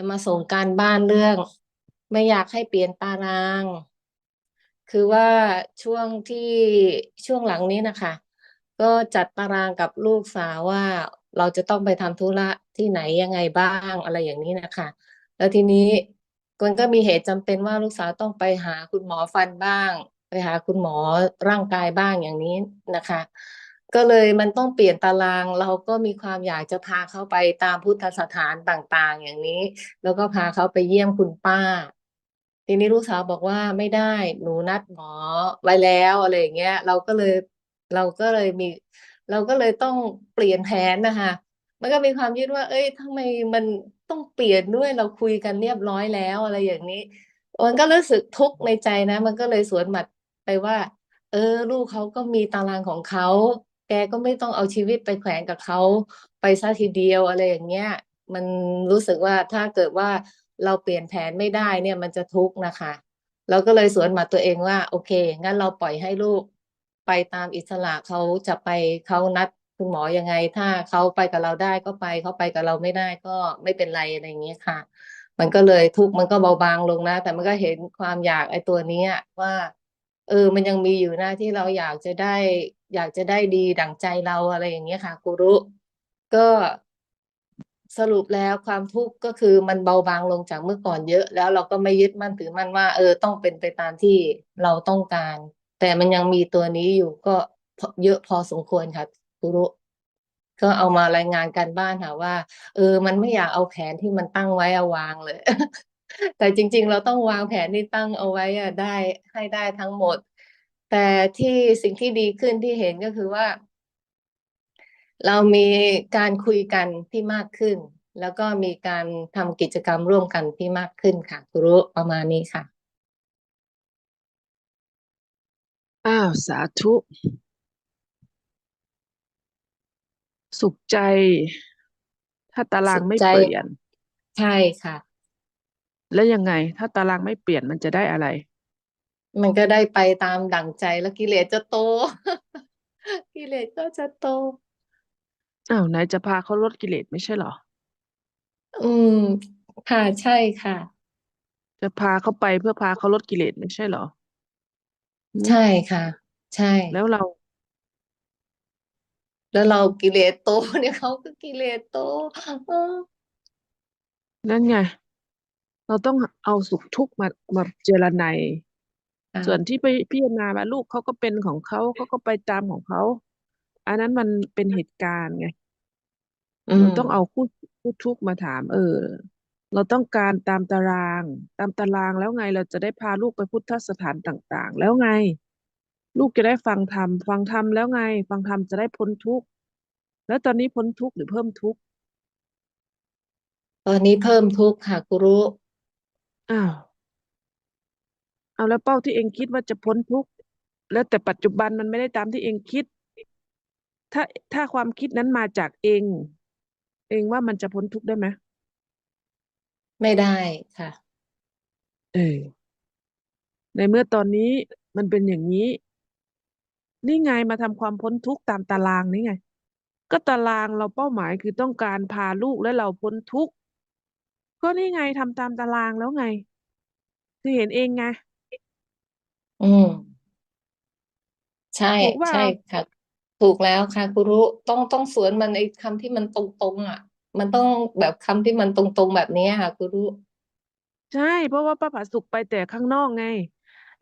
จะมาส่งการบ้านเรื่อง ไม่อยากให้เปลี่ยนตาราง คือว่าช่วงที่ช่วงหลังนี้นะคะ ก็จัดตารางกับลูกสาวว่าเราจะต้องไปทำธุระที่ไหนยังไงบ้างอะไรอย่างนี้นะคะ แล้วทีนี้มันก็มีเหตุจำเป็นว่าลูกสาวต้องไปหาคุณหมอฟันบ้าง ไปหาคุณหมอร่างกายบ้างอย่างนี้นะคะ ก็เลยมันต้องเปลี่ยนตารางเราก็มีความอยากจะพาเขาไปตามพุทธสถานต่างๆ อย่างนี้ แล้วก็พาเขาไปเยี่ยมคุณป้า ทีนี้ลูกสาวบอกว่าไม่ได้หนูนัดหมอไว้แล้วอะไรอย่างเงี้ยเราก็เลยเราก็เลยมี เราก็เลยต้องเปลี่ยนแผนนะคะมันก็มีความคิดว่า เอ้ยทำไมมันต้องเปลี่ยนด้วยเราคุยกันเรียบร้อยแล้วอะไรอย่างนี้ มันก็รู้สึกทุกข์ในใจนะ มันก็เลยสวนหมัดไปว่า เออ ลูกเขาก็มีตารางของเขา แกก็ไม่ต้องเอาชีวิตไปแขวนกับเขาไปซะทีเดียวอะไรอย่างเงี้ย มันรู้สึกว่าถ้าเกิดว่าเราเปลี่ยนแผนไม่ได้เนี่ยมันจะทุกข์นะคะ เราก็เลยสวนมัดตัวเองว่า โอเค งั้นเราปล่อยให้ลูกไปตามอิสระเขาจะไปเขานัดคุณหมอยังไง ถ้าเขาไปกับเราได้ก็ไปเขาไปกับเราไม่ได้ก็ไม่เป็นไรอะไรอย่างเงี้ยค่ะ มันก็เลยทุกข์มันก็เบาบางลงนะ แต่มันก็เห็นความอยากไอ้ตัวเนี้ยว่า เออ มันยังมีอยู่นะที่เราอยากจะได้ อยากจะได้ดีดั่งใจเราอะไรอย่างเงี้ยค่ะกูรุก็สรุปแล้วความทุกข์ก็คือมันเบาบางลงจากเมื่อก่อนเยอะ แล้วเราก็ไม่ยึดมั่นถือมั่นว่า เออต้องเป็นไปตามที่เราต้องการ แต่มันยังมีตัวนี้อยู่ก็เยอะพอสมควรค่ะกูรุก็เอามารายงานการบ้านค่ะว่า เออ มันไม่อยากเอาแผนที่มันตั้งไว้เอาวางเลย แต่จริง ๆ เราต้องวางแผนที่ตั้งเอาไว้อะได้ให้ได้ทั้งหมด แต่ที่สิ่งที่ดีขึ้นที่เห็นก็คือว่า เรามีการคุยกันที่มากขึ้น แล้วก็มีการทำกิจกรรมร่วมกันที่มากขึ้นค่ะครูประมาณนี้ค่ะอ้าวสาธุ สุขใจ ถ้าตารางสุขไม่ใจเปลี่ยน ใช่ค่ะ แล้วยังไง ถ้าตารางไม่เปลี่ยนมันจะได้อะไร มันก็ได้ไปตามดั่งใจแล้วกิเลสจะโต กิเลสก็จะโตอ้าวไหนจะพาเขาลดกิเลสไม่ใช่เหรอ อืม ค่ะใช่ค่ะ จะพาเขาไปเพื่อพาเขาลดกิเลสไม่ใช่เหรอหืมใช่ค่ะ ใช่ แล้วเรา แล้วเรากิเลสโตเนี่ยเขาก็กิเลสโตเออนั่นไง เราต้องเอาสุขทุกข์มามาเจรไนยค่ะ ส่วนที่ไปพิจารณาว่าลูกเขาก็เป็นของเขาเขาก็ไปตามของเขาอันนั้นมันเป็นเหตุการณ์ไงอืเรามต้องเอาคู่คู่ทุกข์มาถาม เออ เราต้องการตามตาราง ตามตารางแล้วไง เราจะได้พาลูกไปพุทธสถานต่าง ๆ แล้วไง ลูกจะได้ฟังธรรมฟังธรรมแล้วไง ฟังธรรมจะได้พ้นทุกข์แล้วตอนนี้พ้นทุกข์หรือเพิ่มทุกข์ตอนนี้เพิ่มทุกข์ค่ะครูอ้าว เอาแล้วเป้าที่เองคิดว่าจะพ้นทุกข์แล้วแต่ปัจจุบันมันไม่ได้ตามที่เองคิด ถ้าถ้าความคิดนั้นมาจากเอง เองว่ามันจะพ้นทุกข์ได้ไหมไม่ได้ค่ะ เออในเมื่อตอนนี้มันเป็นอย่างนี้ นี่ไงมาทำความพ้นทุกข์ตามตารางนี่ไง ก็ตารางเราเป้าหมายคือต้องการพาลูกและเราพ้นทุกข์ก็นี่ไงทำตามตารางแล้วไง คือเห็นเองไง อืม ใช่ ถูกเปล่า ใช่ค่ะ ถูกแล้วค่ะครูต้องต้องสวนมันไอ้คำที่มันตรงๆอะ มันต้องแบบคำที่มันตรงๆแบบนี้ค่ะครูใช่ เพราะว่าป้าผาสุกไปแต่ข้างนอกไง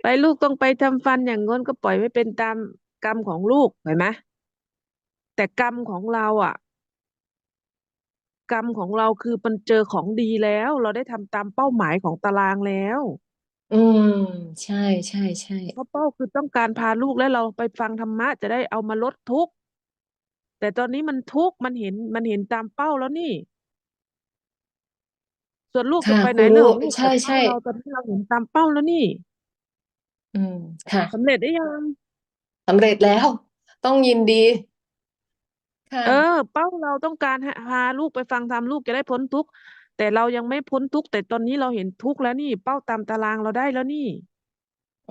ไปลูกต้องไปทำฟันอย่างง้นก็ปล่อยไว้เป็นตามกรรมของลูกเห็นไหมแต่กรรมของเราอะ กรรมของเราคือมันเจอของดีแล้ว เราได้ทำตามเป้าหมายของตารางแล้ว อืม ใช่ใช่ใช่เพราะเป้าคือต้องการพาลูกและเราไปฟังธรรมะ จะได้เอามาลดทุกข์ แต่ตอนนี้มันทุกข์ มันเห็น มันเห็นตามเป้าแล้วนี่ ส่วนลูกจะค่ะ ไปคไหนรูเรื่องของลูก ใช่แต่ใช่เป้าเราตอนนี้เราเห็นตามเป้าแล้วนี่ อืม ค่ะ สำเร็จได้ยัง สำเร็จแล้ว ต้องยินดี ค่ะเออ เป้าเราต้องการให้พาลูกไปฟังธรรม ลูกจะได้พ้นทุกข์ แต่เรายังไม่พ้นทุกข์แต่ตอนนี้เราเห็นทุกข์แล้วนี่ เป้าตามตารางเราได้แล้วนี่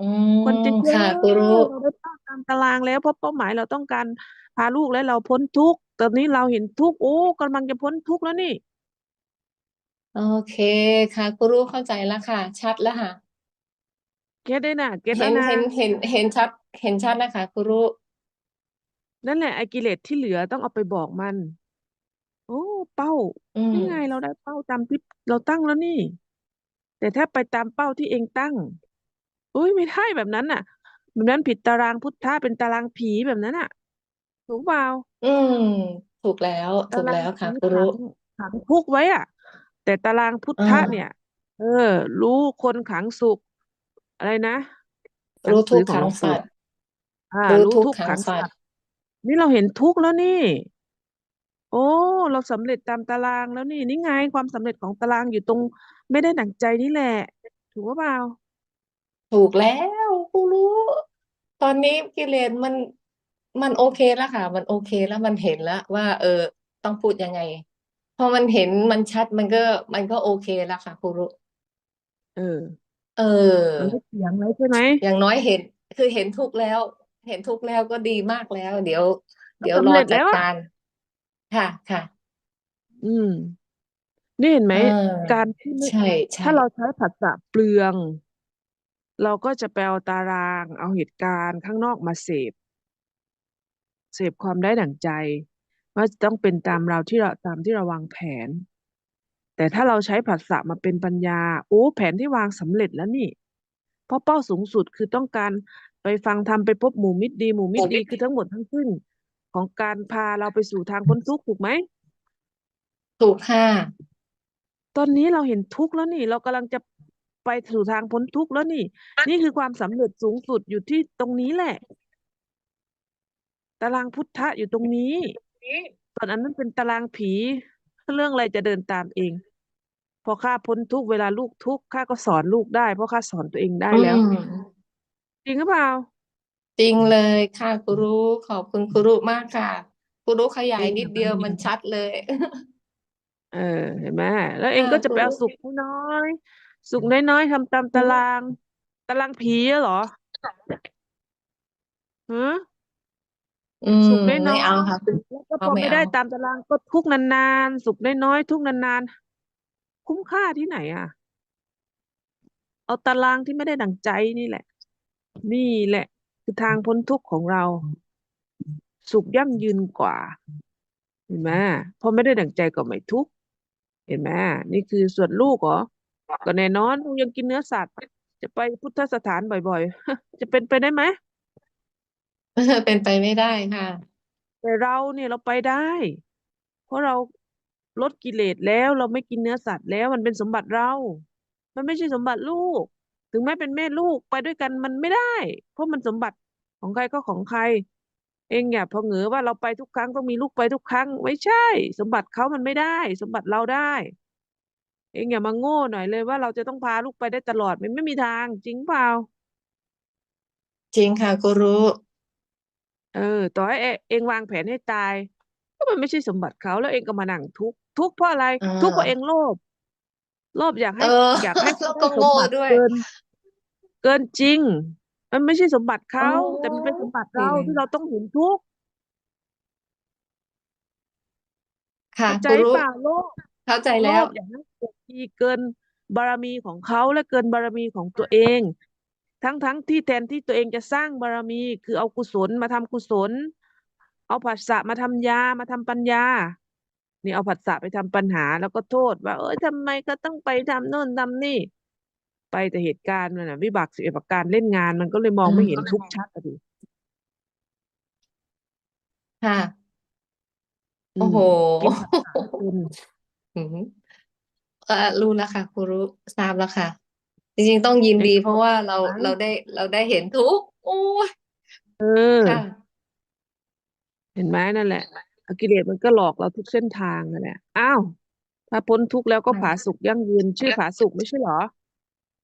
อืคนมจะเยค่ะอะครูเราได้เป้าตามตารางแล้วเพราะเป้าหมายเราต้องการพาลูกและเราพ้นทุกข์ตอนนี้เราเห็นทุกข์โอ้กำลังจะพ้นทุกข์แล้วนี่ โอเคค่ะครูรู้เข้าใจแล้วค่ะ ชัดแล้วค่ะ เก็ตได้น่ะเก็ตเห็แล้วนนะ เห็นเห็นเห็นชัด เห็นชัดแล้วค่ะครูรู้ นั่นแหละไอ้กิเลสที่เหลือต้องเอาไปบอกมัน โอ้ เป้า อืมนี่ไงเราได้เป้าตามที่เราตั้งแล้วนี่ แต่ถ้าไปตามเป้าที่เองตั้งอุ้ยไม่ได้แบบนั้นน่ะ แบบนั้นผิดตารางพุทธะเป็นตารางผีแบบนั้นน่ะถูกเปล่า อืม ถูกแล้วตาถูกรางแล้วผีค่ะครูขัรู้งขังทุกข์ไว้อะแต่ตารางพุทอ่าธะเนี่ย เออ รู้คนขังสุข อะไรนะ หนังรู้สืทุอกข์ของขัหลงวงปู่สัตว์ อ่า รู้รู้ทุกทุข์กข์ขัขังงสัสัตตว์ว์ นี่เราเห็นทุกข์แล้วนี่โอ้เราสำเร็จตามตารางแล้วนี่นี่ไงความสำเร็จของตารางอยู่ตรง ไม่ได้ดั่งใจนี่แหละ ถูกหรือเปล่าถูกแล้วครูรู้ ตอนนี้กิเลสมันมันโอเคแล้วค่ะ มันโอเคแล้วมันเห็นแล้วว่า เออ ต้องพูดยังไง พอมันเห็นมันชัดมันก็ มันก็โอเคแล้วค่ะครูรู้เออ เอมันอไม่เถียงแล้วใช่ไหมอย่างน้อยเห็น คือเห็นทุกข์แล้ว เห็นทุกข์แล้วก็ดีมากแล้ว เดี๋ยวก็เดี๋ยวสำรอเร็จจัแล้ดวอะการ ค่ะค่ะ อืม นี่เห็นไหม เออ การที่ไม่ใช่ใช่ถ้าเราใช้ผัสสะเปลือง เราก็จะไปเอาตาราง เอาเหตุการณ์ข้างนอกมาเสพ เสพความได้ดั่งใจ ว่าจะต้องเป็นตามเราที่เราตามที่เราวางแผน แต่ถ้าเราใช้ผัสสะมาเป็นปัญญา โอ้แผนที่วางสำเร็จแล้วนี่ เพราะเป้าสูงสุดคือต้องการไปฟังธรรมไปพบหมู่มิตรดี หมู่มิตรดีคือทั้งหมดทั้งสิ้น ของการพาเราไปสู่ทางพ้นทุกข์ถูกไหม ถูกค่ะ ตอนนี้เราเห็นทุกข์แล้วนี่ เรากำลังจะไปสู่ทางพ้นทุกข์แล้วนี่ นี่คือความสำเร็จสูงสุดอยู่ที่ตรงนี้แหละ ตารางพุทธะอยู่ตรงนี้ส่วนอันนั้นเป็นตารางผี เรื่องอะไรจะเดินตามเอง พอข้าพ้นทุกข์เวลาลูกทุกข์ข้าก็สอนลูกได้ เพราะข้าสอนตัวเองได้อืแล้วมจริงหรือเปล่า จริงเลยค่ะครูรู้ขอบคุณครูรู้มากค่ะครูรู้ขยาจยริงนิดอะเดียวมันมันชัดเลย เออเห็นไหมแล้วเองค่ะก็จะครูไปเอารู้สุขน้อยๆสุขน้อยๆทำตามตาราง ตารางผีอะเหรอฮะอืสุมขน้ไม่อยเอาค่ะครูๆแล้วก็เอาพอไม่ไม่เอาได้ตามตารางก็ทุกข์นานๆ สุขน้อยๆทุกข์นานๆ คุ้มค่าที่ไหนอะ เอาตารางที่ไม่ได้ดั่งใจนี่แหละ นี่แหละ คือทางพ้นทุกข์ของเรา สุขยั่งยืนกว่า เห็นไหมพอไม่ได้ดั่งใจก็ไม่ทุกข์เห็นไหมนี่คือส่วนลูกเหรอก็แน่นอนลูกยังกินเนื้อสัตว์ จะไปพุทธสถานบ่อยๆ จะเป็นไปได้ไหมเป็นไปไม่ได้ค่ะ แต่เราเนี่ยเราไปได้ เพราะเราลดกิเลสแล้วเราไม่กินเนื้อสัตว์แล้วมันเป็นสมบัติเรา มันไม่ใช่สมบัติลูก ถึงแม้เป็นแม่ลูกไปด้วยกันมันไม่ได้ เพราะมันสมบัติของใครก็ของใคร เองอย่าพอเหงอว่าเราไปทุกครั้งต้องมีลูกไปทุกครั้ง ไม่ใช่ สมบัติเขามันไม่ได้ สมบัติเราได้ เองอย่ามาโง่หน่อยเลยว่าเราจะต้องพาลูกไปได้ตลอดมันไม่มีทางจริงเปล่า จริงค่ะครูรู้ เออ ต่อให้เอเองวางแผนให้ตาย ก็มันไม่ใช่สมบัติเขาแล้วเองก็มานั่งทุกข์ทุกข์เพราะอะไร อ่า ทุกข์เพราะเองโลภโลภอยากเอให้อ อยากให้แล้วเขาก็ได้สมโง่บัติด้วย เกิน เกินจริง มันไม่ใช่สมบัติอ๋อเขาแต่มันเป็นสมบัติอืเรามที่เราต้องเห็นทุกข์ค่ะเข้าใจครูรู้เปล่าโลภเข้าใจโลแล้ว ภอยากให้เกิดมีเกินบารมีของเขาและเกินบารมีของตัวเอง ทั้งทั้งที่แทนที่ตัวเองจะสร้างบารมีคือเอากุศลมาทำกุศล เอาผัสสะมาทำยามาทำปัญญานี่เอาผัสสะไปทำปัญหา แล้วก็โทษว่า เอ้ยทำไมก็ต้องไปทำโน่นทำนี่ ไปแต่เหตุการณ์มันน่ะวิบากสิบเอ็ดประการเล่นงาน มันก็เลยมองอืไม่มเห็นทุกข์ชัดอะดิค่ะอืโอ้โหมกินผัสสะไม่เป็นอืมเออรู้แล้วค่ะครูรู้ทราบแล้วค่ะ จริงๆต้องยินเองดีก็เพราะว่าเราไหมเราได้เราได้เห็นทุกข์โอ้ยเออค่ะเห็นไหมนั่นแหละอกิเลสมันก็หลอกเราทุกเส้นทางนั่นแหละอ้าวถ้าพ้นทุกข์แล้วก็ค่ะผาสุกยั่งยืน ชื่อผาสุกไม่ใช่เหรอ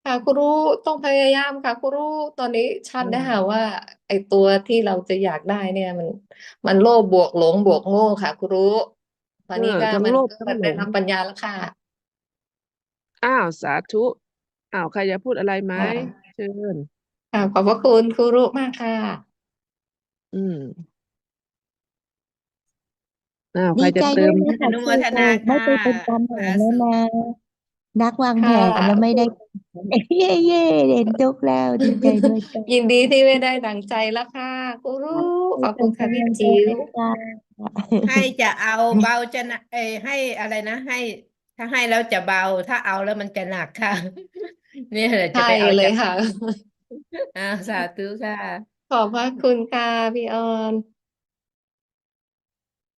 ค่ะครูรู้ต้องพยายามค่ะครูรู้ตอนนี้ชัดเอนะอคะว่า ไอ้ตัวที่เราจะอยากได้เนี่ย มัน มันโลภบวกหลงบวกโง่ค่ะครูรู้ตอนเอนี้อก็ทั้งมันโลภก็ทั้แบงบหลได้ง รับปัญญาแล้วค่ะอ้าวสาธุอ้าวใครจะพูดอะไรไหมค่ะเชิญ ค่ะขอบพระคุณครูรู้มากค่ะ อืมอ้าวใคดีรจะใจเติด้วยม นะอคะนุโมที่ทเอนาอไม่ค่ะไปเป็นตามหลัผางแล้วสุขนะ นักวางแผค่ะ นแล้วไม่ได้เย่เย่เด่นทุกข์แล้วดีใจด้วยจ้ะยินดีที่ไม่ได้ดังใจแล้วค่ะกูรู้ขอบคุณค่ะพี่จิ๋วให้จะเอาเบาจะหนักเอ้ยให้อะไรนะ ให้ ถ้าให้แล้วจะเบา ถ้าเอาแล้วมันจะหนักค่ะ เนี่ยแหละจะใช่ไปเอาเลยจากค่ะ อ่าสาธุค่ะ ขอบพระคุณค่ะพี่ออน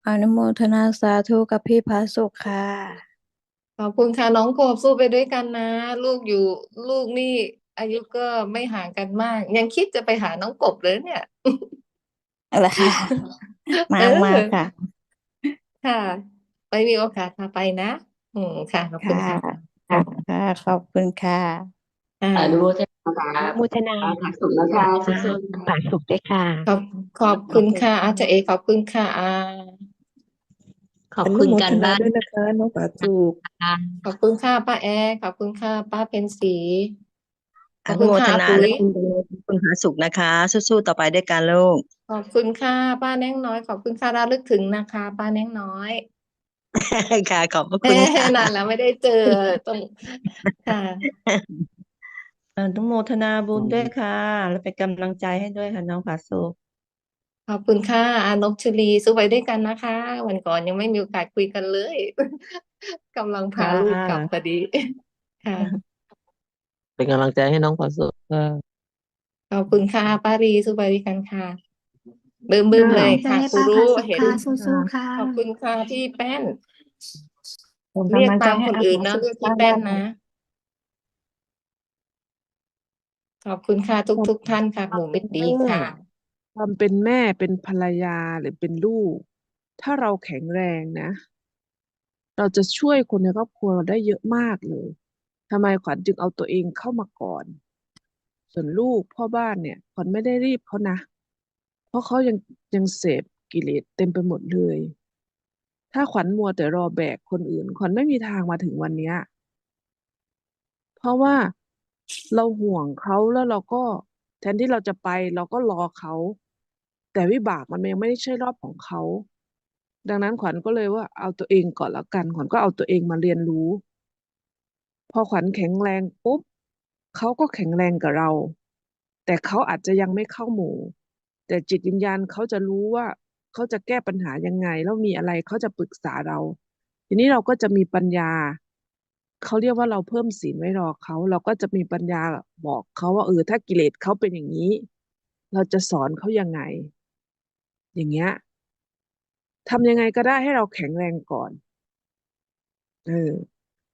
อนุโมทนาสาธุกับพี่พาสุขค่ะข อบคุณค่ะน้องกบสู้ไปด้วยกันนะ ลูกอยู่ลูกนี่ อายุก็ไม่ห่างกันมาก ยังคิดจะไปหาน้องกบเลยเนี่ยอะไรค่ะ มาเออ มาค่ะ ค่ะ ไปมีโอกาสพาไปนะ อืมค่ะขอบคุณค่ะค่ะค่ะค่ะขอบคุณค่ะอ่าอนุโมทนาอนุโมทนาผาสุขนะคะค่ะสู้ผาสุขด้วยค่ะ ขอบขอบคุณค่ะอาจารย์เอขอบคุณค่ะอาๆ ขอบคุณกันบ้านด้วยนะคะน้องปาสุกขอบคุณค่ะป้าแอร์ขอบคุณค่ะป้าเพ็ญศรีขออบนุคุณโมค่ะทอานาปุ๋และยคุณคุณผาสุกนะคะ สู้ๆต่อไปด้วยกันลูกขอบคุณค่ะป้าแน่งน้อย ขอบคุณค่ะระลึกถึงนะคะ ป้าแน่งน้อยค่ะขอบพระเอ๊คุณค่ะะนานแล้วไม่ได้เจอต้องค่ะอนุโมทนาบุญด้วยค่ะ และเป็นกำลังใจให้ด้วยค่ะน้องผาสุก ขอบคุณค่ะ อานพชลีสู้ไปด้วยกันนะคะ วันก่อนยังไม่มีโอกาสคุยกันเลยกำลังพาลูกกลับพอดีค่ะ เป็นกำลังใจให้น้องผาสุกค่ะขอบคุณค่ะป้ารีสู้ไปด้วยกันค่ะบึ้มบึ้มเลยค่ะครูรู้เห็นสู้ๆค่ะขอบคุณค่ะพี่แป้นผมเรียกกำลังใจตามให้คนอาอื่นผานะสุขเรียกพี่สร้างแป้นบ้านนะขอบคุณค่ะทุกทุกท่านค่ะหมู่มิตรดีค่ะ ความเป็นแม่เป็นภรรยาหรือเป็นลูก ถ้าเราแข็งแรงนะ เราจะช่วยคนในครอบครัวเราได้เยอะมากเลยทำไมขวัญจึงเอาตัวเองเข้ามาก่อน ส่วนลูกพ่อบ้านเนี่ยขวัญไม่ได้รีบเขานะ เพราะเขายังยังเสพกิเลสเต็มไปหมดเลย ถ้าขวัญมัวแต่รอแบกคนอื่น ขวัญไม่มีทางมาถึงวันเนี้ยเพราะว่าเราห่วงเขาแล้วเราก็แทนที่เราจะไปเราก็รอเขา แต่วิบากมันยังไม่ได้ใช่รอบของเขา ดังนั้นขวัญก็เลยว่าเอาตัวเองก่อนแล้วกัน ขวัญก็เอาตัวเองมาเรียนรู้ พอขวัญแข็งแรงปุ๊บเขาก็แข็งแรงกับเรา แต่เขาอาจจะยังไม่เข้าหมู่ แต่จิตวิญญาณเขาจะรู้ว่าเขาจะแก้ปัญหายังไง แล้วมีอะไรเขาจะปรึกษาเรา ทีนี้เราก็จะมีปัญญาเขาเรียกว่าเราเพิ่มศีลไว้รอเขา เราก็จะมีปัญญาบอกเขาว่าเออถ้ากิเลสเขาเป็นอย่างนี้ เราจะสอนเขายังไง อย่างเงี้ยทำยังไงก็ได้ให้เราแข็งแรงก่อน เออ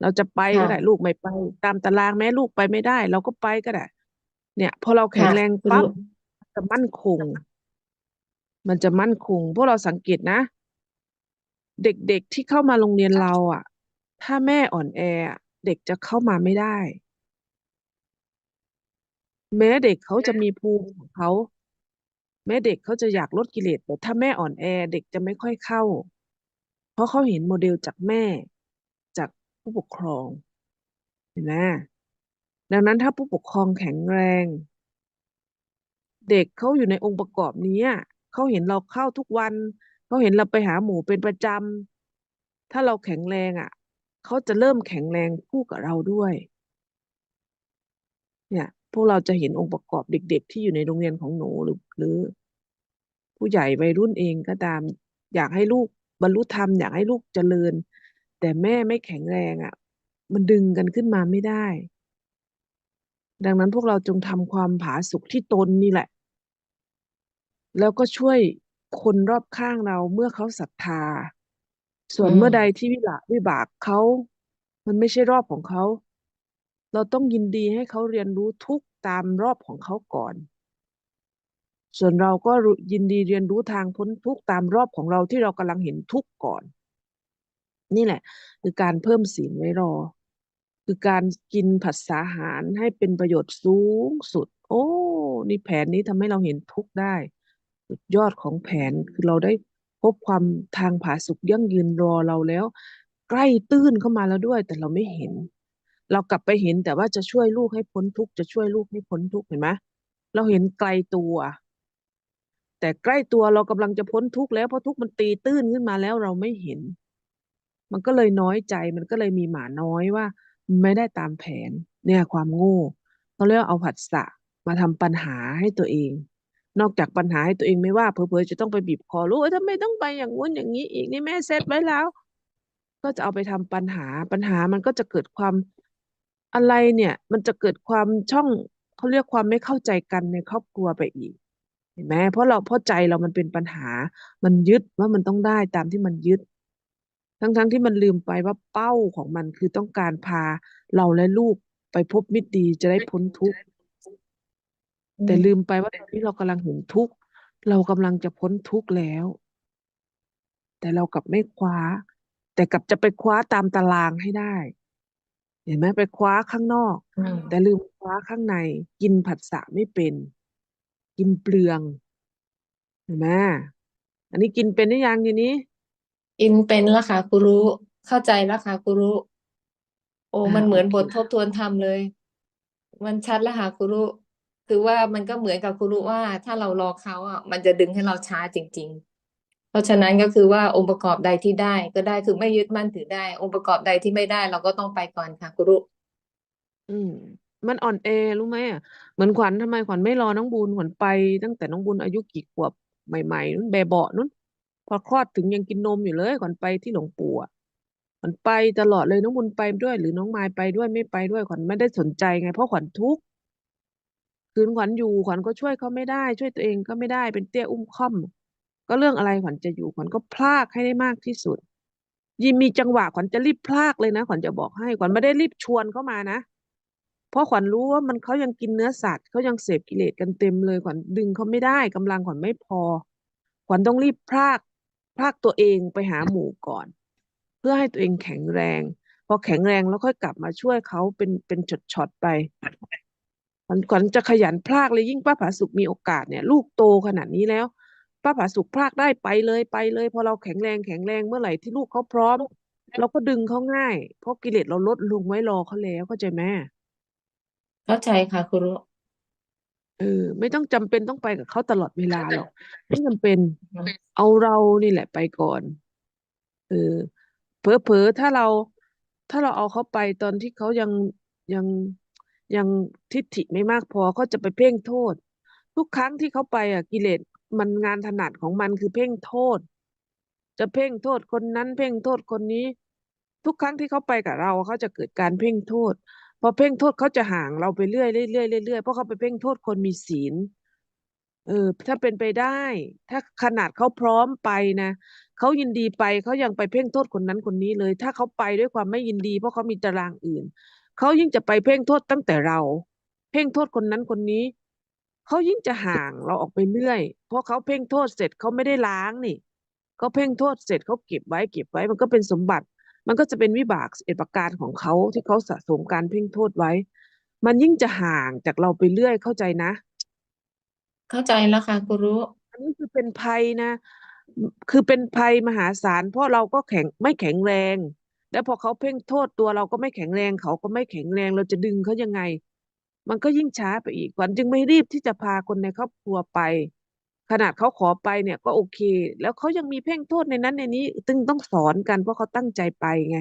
เราจะไปก็ค่ะ ได้ ลูกไม่ไป ตามตารางแม้ลูกไปไม่ได้ เราก็ไปก็ได้ เนี่ยพอเราแข็งค่ะ แรงคุณปั๊บลูกจะมั่นคง มันจะมั่นคง พวกเราสังเกตนะ เด็กๆที่เข้ามาโรงเรียนเรา อะ ถ้าแม่อ่อนแออะเด็กจะเข้ามาไม่ได้ แม้เด็กเขาจะมีภูมิของเขา แม้เด็กเขาจะอยากลดกิเลสแต่ถ้าแม่อ่อนแอเด็กจะไม่ค่อยเข้า เพราะเขาเห็นโมเดลจากแม่จากผู้ปกครองเห็นไหมดังนั้นถ้าผู้ปกครองแข็งแรง เด็กเขาอยู่ในองค์ประกอบนี้เขาเห็นเราเข้าทุกวันเขาเห็นเราไปหาหมูเป็นประจำถ้าเราแข็งแรงอะเขาจะเริ่มแข็งแรงคู่กับเราด้วย เนี่ยพวกเราจะเห็นองค์ประกอบเด็ก ๆ ที่อยู่ในโรงเรียนของหนูหรือหรือ ผู้ใหญ่วัยรุ่นเองก็ตาม อยากให้ลูกบรรลุธรรมอยากให้ลูกเจริญ แต่แม่ไม่แข็งแรงอะ มันดึงกันขึ้นมาไม่ได้ ดังนั้นพวกเราจงทำความผาสุกที่ตนนี่แหละ แล้วก็ช่วยคนรอบข้างเราเมื่อเขาศรัทธา ส่วนอืมเมื่อใดที่วิบากวิบากเขา มันไม่ใช่รอบของเขา เราต้องยินดีให้เขาเรียนรู้ทุกข์ตามรอบของเขาก่อน ส่วนเราก็ยินดีเรียนรู้ทางพ้นทุกตามรอบของเราที่เรากำลังเห็นทุกก่อน นี่แหละ คือการเพิ่มศีลไว้รอ คือการกินผัสสะอาหารให้เป็นประโยชน์สูงสุด โอ้นี่แผนนี้ทำให้เราเห็นทุกได้สุดยอดของแผนคือเราได้พบความทางผาสุกยั่งยืนรอเราแล้ว ใกล้ตื้นเข้ามาแล้วด้วย แต่เราไม่เห็น เรากลับไปเห็นแต่ว่าจะช่วยลูกให้พ้นทุกจะช่วยลูกให้พ้นทุกเห็นไหมเราเห็นไกลตัว แต่ใกล้ตัวเรากำลังจะพ้นทุกข์แล้วเพราะทุกข์มันตีตื้นขึ้นมาแล้วเราไม่เห็น มันก็เลยน้อยใจมันก็เลยมีหมาน้อยว่า ไม่ได้ตามแผน เนี่ยความโง่เขาเรียกว่าเอาผัสสะมาทำปัญหาให้ตัวเอง นอกจากปัญหาให้ตัวเองไม่ว่าเผลอๆจะต้องไปบีบคอลูกเอ้ยทำไมต้องไปอย่างงู้นอย่างนี้อีกนี่แม่เซตไว้แล้ว ก็จะเอาไปทำปัญหาปัญหามันก็จะเกิดความอะไรเนี่ย มันจะเกิดความช่องเขาเรียกความไม่เข้าใจกันในครอบครัวไปอีก ห็นไหมเพราะเราเพราะใจเรามันเป็นปัญหา มันยึดว่ามันต้องได้ตามที่มันยึด ทั้งๆที่มันลืมไปว่าเป้าของมันคือต้องการพาเราและลูกไปพบมิตรดีจะได้พ้นทุกข์อืแต่มลืมไปว่าตอนนี้เรากำลังเห็นทุกข์เรากำลังจะพ้นทุกข์แล้ว แต่เรากลับไม่คว้า แต่กลับจะไปคว้าตามตารางให้ได้ เห็นไหมไปคว้าข้างนอกอืมแต่ลืมคว้าข้างใน กินผัสสะไม่เป็น กินเปลืองเห็นไหมอันนี้กินเป็นหรือยังทีนี้ อินเป็นแล้วค่ะครูรู้ เข้าใจแล้วค่ะครูรู้ โอ้อ่ามันเหโอมือนเคบททบทวนธรรมเลย มันชัดแล้วค่ะครูรู้ คือว่ามันก็เหมือนกับครูรู้ว่า ถ้าเรารอเขาอะ มันจะดึงให้เราช้าจริง ๆ เพราะฉะนั้นก็คือว่าองค์ประกอบใดที่ได้ ก็ได้คือไม่ยึดมั่นถือได้ องค์ประกอบใดที่ไม่ได้ เราก็ต้องไปก่อนค่ะครูรู้ อืม มันอ่อนแอรู้ไหมอะเหมือนขวัญทำไมขวัญไม่รอน้องบูนขวัญไปตั้งแต่น้องบูนอายุกี่ขวบใหม่ๆนู้นเบเบาะนู้นพอคลอดถึงยังกินนมอยู่เลยขวัญไปที่หลวงปู่อะขวัญไปตลอดเลยน้องบุญไปด้วย หรือน้องมายไปด้วยไม่ไปด้วยขวัญไม่ได้สนใจไง เพราะขวัญทุกข์คืนขวัญอยู่ขวัญก็ช่วยเขาไม่ได้ ช่วยตัวเองก็ไม่ได้เป็นเตี้ยอุ้มค่อม ก็เรื่องอะไรขวัญจะอยู่ขวัญก็พลากให้ได้มากที่สุดยิ่งมีจังหวะขวัญจะรีบพลากเลยนะขวัญจะบอกให้ขวัญไม่ได้รีบชวนเขามานะ เพราะขวัญรู้ว่ามันเขายังกินเนื้อสัตว์เขายังเสพกิเลสกันเต็มเลยขวัญดึงเขาไม่ได้กำลังขวัญไม่พอ ขวัญต้องรีบพรากพรากตัวเองไปหาหมู่ก่อน เพื่อให้ตัวเองแข็งแรง พอแข็งแรงแล้วค่อยกลับมาช่วยเขาเป็นเป็นช็อตๆไปขวัญขวัญจะขยันพรากเลยยิ่งป้าผาสุกมีโอกาสเนี่ย ลูกโตขนาดนี้แล้วป้าผาสุกพรากได้ไปเลยไปเลย พอเราแข็งแรงแข็งแรงเมื่อไหร่ที่ลูกเขาพร้อม เราก็ดึงเขาง่าย เพราะกิเลสเราลดลงไว้รอเขาแล้วเข้าใจไหม เข้าใจค่ะครูรู้เออไม่ต้องจำเป็นต้องไปกับเขาตลอดเวลาหรอกไม่จำเป็น เอาเรานี่แหละไปก่อน เออเผลอๆถ้าเรา ถ้าเราเอาเขาไปตอนที่เขายังยังยังทิฏฐิไม่มากพอเขาจะไปเพ่งโทษ ทุกครั้งที่เขาไปอะกิเลสมันงานถนัดของมันคือเพ่งโทษ จะเพ่งโทษคนนั้นเพ่งโทษคนนี้ ทุกครั้งที่เขาไปกับเราเขาจะเกิดการเพ่งโทษ พอเพ่งโทษเขาจะห่างเราไปเรื่อยเรื่อยๆเรื่อยเพราะเขาไปเพ่งโทษคนมีศีลเออ ถ้าเป็นไปได้ ถ้าขนาดเขาพร้อมไปนะเขายินดีไปเขายังไปเพ่งโทษคนนั้นคนนี้เลย ถ้าเขาไปด้วยความไม่ยินดี เพราะเขามีตารางอื่นเขายิ่งจะไปเพ่งโทษตั้งแต่เรา เพ่งโทษคนนั้นคนนี้เขายิ่งจะห่างเราออกไปเรื่อย เพราะเขาเพ่งโทษเสร็จเขาไม่ได้ล้างนี่เขาเพ่งโทษเสร็จเขาเก็บไว้เก็บไว้มันก็เป็นสมบัติ มันก็จะเป็นวิบากเอดประการของเขาที่เขาสะสมการเพ่งโทษไว้ มันยิ่งจะห่างจากเราไปเรื่อยเข้าใจนะ เข้าใจแล้วค่ะครูรู้อันนี้คือเป็นภัยนะ คือเป็นภัยมหาศาลเพราะเราก็แข็งไม่แข็งแรง แล้วพอเขาเพ่งโทษตัวเราก็ไม่แข็งแรง เขาก็ไม่แข็งแรงเราจะดึงเขายังไง มันก็ยิ่งช้าไปอีกขวัญจึงไม่รีบที่จะพาคนในครอบครัวไป ขนาดเขาขอไปเนี่ยก็โอเค แล้วเขายังมีเพ่งโทษในนั้นในนี้ตึงต้องสอนกันเพราะเขาตั้งใจไปไง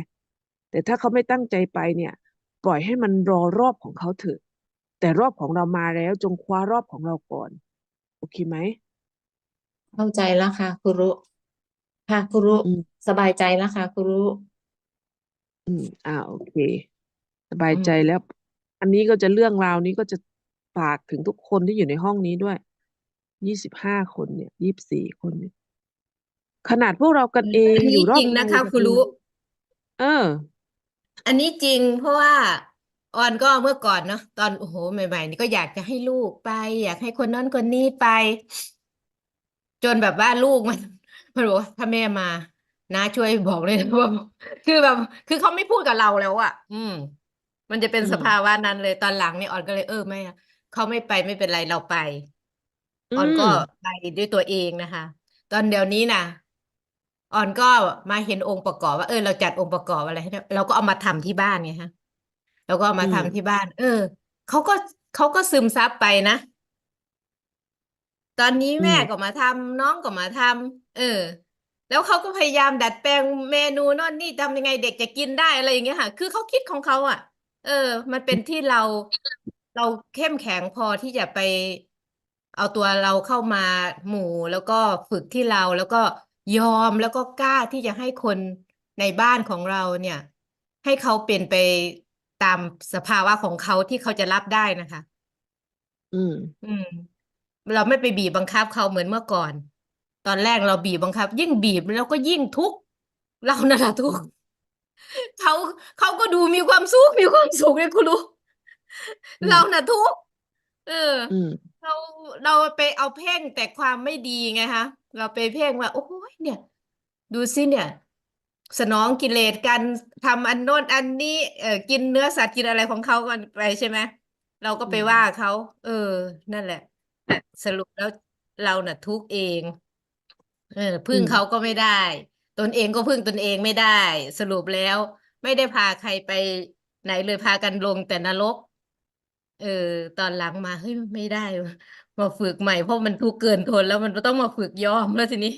แต่ถ้าเขาไม่ตั้งใจไปเนี่ย ปล่อยให้มันรอรอบของเขาเถอะ แต่รอบของเรามาแล้วจงคว้ารอบของเราก่อน โอเคไหมเข้าใจแล้วค่ะครูรู้ค่ะครูรู้อืมสบายใจแล้วค่ะครูรู้อืมอ่าโอเค สบายอืมใจแล้ว อันนี้ก็จะเรื่องราวนี้ก็จะฝากถึงทุกคนที่อยู่ในห้องนี้ด้วย ยี่สิบห้าคนเนี่ยยี่สิบสี่คนเนี่ย ขนาดพวกเรากันเองอันอนี้ยู่รอจบริงตัวนะคะกันครูเองรู้ เออ อันนี้จริงเพราะว่าออนก็เมื่อก่อนเนาะตอนโอ้โหใหม่ ๆ นี่ก็อยากจะให้ลูกไป อยากให้คนนั้นคนนี้ไป จนแบบว่าลูกมันมันบอกว่าถ้าแม่มา นะช่วยบอกเลยนะว่าคือแบบ คือเขาไม่พูดกับเราแล้วอะอืม มันจะเป็นอืม สภาวะนั้นเลยตอนหลังนี่ออนก็เลยเออไม่อะเขาไม่ไปไม่เป็นไรเราไป อืออนก็ม ไปด้วยตัวเองนะคะ ตอนเดี๋ยวนี้นะออนก็มาเห็นองค์ประกอบว่า เออ เราจัดองค์ประกอบอะไรให้เราก็เอามาทำที่บ้านไงฮะเราก็เอามาอืม ทำที่บ้าน เออเขาก็เขาก็ซึมซับไปนะ ตอนนี้อืแม่ม ก็มาทำน้องก็มาทำเออ แล้วเขาก็พยายามดัดแปลงเมนูโน่นนี่ทำยังไงเด็กจะกินได้อะไรอย่างเงี้ยค่ะ คือเขาคิดของเขาอะ เออ มันเป็นที่เราเราเข้มแข็งพอที่จะไป เอาตัวเราเข้ามาหมู่แล้วก็ฝึกที่เราแล้วก็ยอมแล้วก็กล้าที่จะให้คนในบ้านของเราเนี่ย ให้เขาเป็นไปตามสภาวะของเขาที่เขาจะรับได้นะคะ อืม อืม เราไม่ไปบีบบังคับเขาเหมือนเมื่อก่อน ตอนแรกเราบีบบังคับ ยิ่งบีบแล้วก็ยิ่งทุกข์เรานั่นแหละทุกข์เขาเขาก็ดูมีความสุขมีความสุขเลยคุณรู้อืมเราน่ะทุกข์ เออ อืม เราเราไปเอาเพ่งแต่ความไม่ดีไงคะเราไปเพ่งว่าโอ้ยเนี่ย ดูสิเนี่ย สนองกิเลสกันทำอันโน้นอันนี้เออกินเนื้อสัตว์กินอะไรของเขากันไปใช่ไหมเราก็ไปอืม ว่าเขาเออ นั่นแหละ สรุปแล้วเราน่ะทุกข์เอง เออพึ่งอืมเขาก็ไม่ได้ ตนเองก็พึ่งตนเองไม่ได้ สรุปแล้ว ไม่ได้พาใครไปไหนเลยพากันลงแต่นรก เออ ตอนหลังมาเฮ้ยไม่ได้ว่ะมาฝึกใหม่เพราะมันทุกข์เกินทนแล้วมันต้องมาฝึกยอมแล้วทีนี้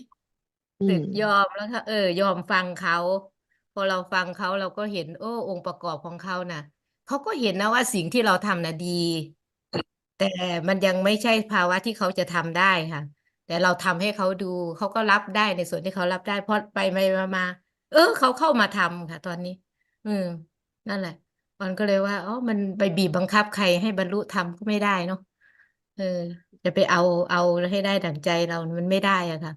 อืฝึม กยอมแล้วถ้าเออ ยอมฟังเขา พอเราฟังเขาเราก็เห็น โอ้ องค์ประกอบของเขาน่ะเขาก็เห็นนะว่าสิ่งที่เราทำน่ะดี แต่มันยังไม่ใช่ภาวะที่เขาจะทำได้ค่ะ แต่เราทำให้เขาดูเขาก็รับได้ในส่วนที่เขารับได้เพราะไปไปมามาเออเขาเข้ามาทำค่ะ ตอนนี้ อืมนั่นแหละ มันก็เลยว่าอ๋อมันไปบีบบังคับใครให้บรรลุธรรมก็ไม่ได้เนาะเออจะไปเอาเอาให้ได้ดั่งใจเรามันไม่ได้อะค่ะ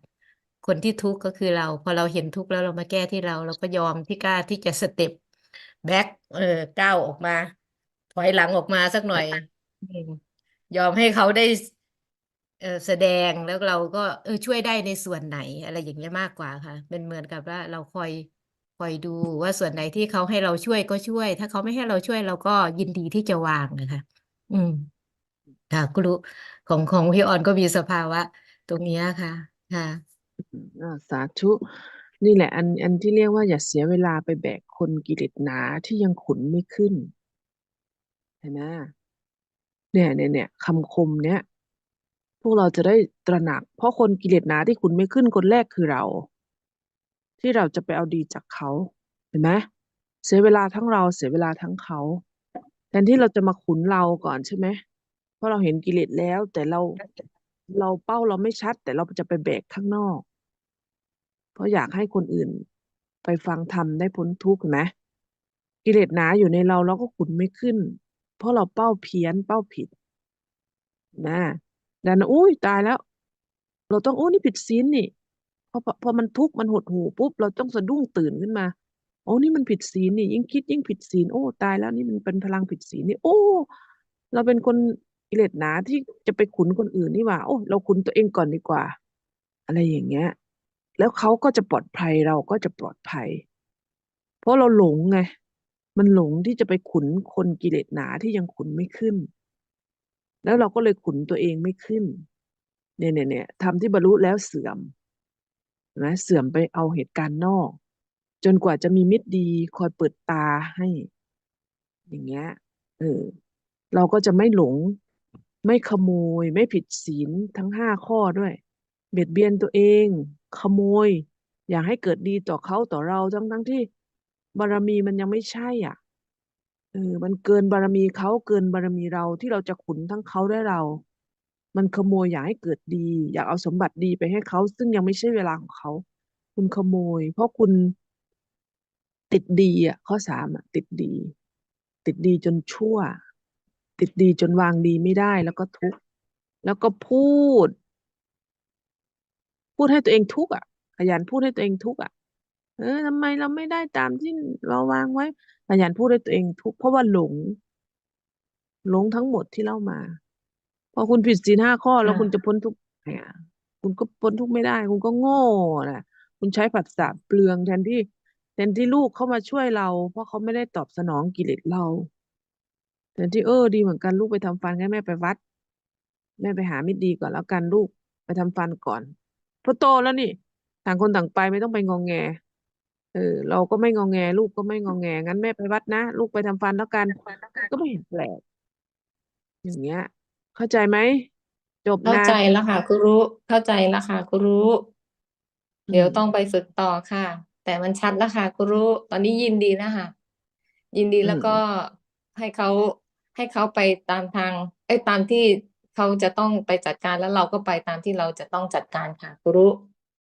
คนที่ทุกข์ก็คือเรา พอเราเห็นทุกข์แล้วเรามาแก้ที่เรา เราก็ยอมที่กล้าที่จะสเต็ปแบ็กเออก้าวออกมา ถอยหลังออกมาสักหน่อยยอมให้เขาได้เออแสดงแล้วเราก็เออช่วยได้ในส่วนไหน อะไรอย่างเงี้ยมากกว่าค่ะเป็นเหมือนกับว่าเราคอย คอยดูว่าส่วนไหนที่เขาให้เราช่วยก็ช่วย ถ้าเขาไม่ให้เราช่วยเราก็ยินดีที่จะวางนะคะ อืมค่ะก็รู้ของของพี่ออนก็มีสภาวะ ตรงเนี้ยค่ะ ค่ะ อ่าสาธุ นี่แหละ อันอันที่เรียกว่าอย่าเสียเวลาไปแบกคนกิเลสหนาที่ยังขุนไม่ขึ้นเห็นไหมเนี่ยเนี่ยเนี่ยคำคมเนี้ยพวกเราจะได้ตระหนัก เพราะคนกิเลสหนาที่ขุนไม่ขึ้นคนแรกคือเรา ที่เราจะไปเอาดีจากเขาเห็นไหมเสียเวลาทั้งเราเสียเวลาทั้งเขาแทนที่เราจะมาขุนเราก่อนใช่ไหมเพราะเราเห็นกิเลสแล้ว แต่เราเราเป้าเราไม่ชัด แต่เราจะไปแบกข้างนอก เพราะอยากให้คนอื่นไปฟังธรรมได้พ้นทุกข์เห็นไหมกิเลสหนาอยู่ในเราเราก็ขุนไม่ขึ้น เพราะเราเป้าเพี้ยนเป้าผิดนะดันอุ้ยตายแล้ว เราต้องโอ้นี่ผิดศีลนี่ พอพอพอมันทุกข์มันหดหู่ปุ๊บเราต้องสะดุ้งตื่นขึ้นมาโอ้นี่มันผิดศีลนี่ยิ่งคิดยิ่งผิดศีลโอ้ตายแล้วนี่มันเป็นพลังผิดศีลนี่ โอ้ เราเป็นคนกิเลสหนาที่จะไปขุนคนอื่นนี่หว่า โอ้เราขุนตัวเองก่อนดีกว่า อะไรอย่างเงี้ย แล้วเขาก็จะปลอดภัยเราก็จะปลอดภัย เพราะเราหลงไงมันหลงที่จะไปขุนคนกิเลสหนาที่ยังขุนไม่ขึ้น แล้วเราก็เลยขุนตัวเองไม่ขึ้น เนี่ยเนี่ยเนี่ยทำที่บรรลุแล้วเสื่อม นไหมเสื่อมไปเอาเหตุการณ์นอก จนกว่าจะมีมิตรดีคอยเปิดตาให้ อย่างเงี้ยเออเราก็จะไม่หลง ไม่ขโมย ไม่ผิดศีลทั้งห้าข้อด้วย เบียดเบียนตัวเอง ขโมย อยากให้เกิดดีต่อเขาต่อเราทั้งทั้งที่ บารมีมันยังไม่ใช่ อะเออมันเกินบารมีเขาเกินบารมีเราที่เราจะขุนทั้งเขาและเรา มันขโมยอยากให้เกิดดี อยากเอาสมบัติดีไปให้เขา ซึ่งยังไม่ใช่เวลาของเขา คุณขโมย เพราะคุณติดดีอะข้อสามอะติดดี ติดดีจนชั่ว ติดดีจนวางดีไม่ได้แล้วก็ทุกข์แล้วก็พูด พูดให้ตัวเองทุกข์อะ ขยันพูดให้ตัวเองทุกข์อะเออทำไมเราไม่ได้ตามที่เราวางไว้ขยันพูดให้ตัวเองทุกข์เพราะว่าหลงหลงทั้งหมดที่เล่ามา พอคุณผิดศีลห้าข้อแล้วอ่าคุณจะพ้นทุกข์ไงอะคุณก็พ้นทุกข์ไม่ได้ คุณก็โง่นะคุณใช้ผัสสะเปลืองแทนที่แทนที่ลูกเข้ามาช่วยเรา เพราะเขาไม่ได้ตอบสนองกิเลสเราแทนที่เออดีเหมือนกันลูกไปทำฟันให้แม่ไปวัด แม่ไปหามิตรดีก่อนแล้วกันลูกไปทำฟันก่อนเพราะโตแล้วนี่ต่างคนต่างไปไม่ต้องไปงองแง เออ เราก็ไม่งองแง ลูกก็ไม่งองแงงั้นแม่ไปวัดนะลูกไปทำฟันแล้วกัน ก็ไม่เห็นแปลกอย่างเงี้ย เข้าใจไหม จบเข้านะ ใจแล้วค่ะครูรู้เข้าใจแล้วค่ะครูรู้อืเดี๋ยวมต้องไปฝึกต่อค่ะ แต่มันชัดแล้วค่ะครูรู้ตอนนี้ยินดีแล้วค่ะ ยินดีอืแล้วมก็ให้เขาให้เขาไปตามทาง เอ้ยตามที่เขาจะต้องไปจัดการแล้วเราก็ไปตามที่เราจะต้องจัดการค่ะครูรุ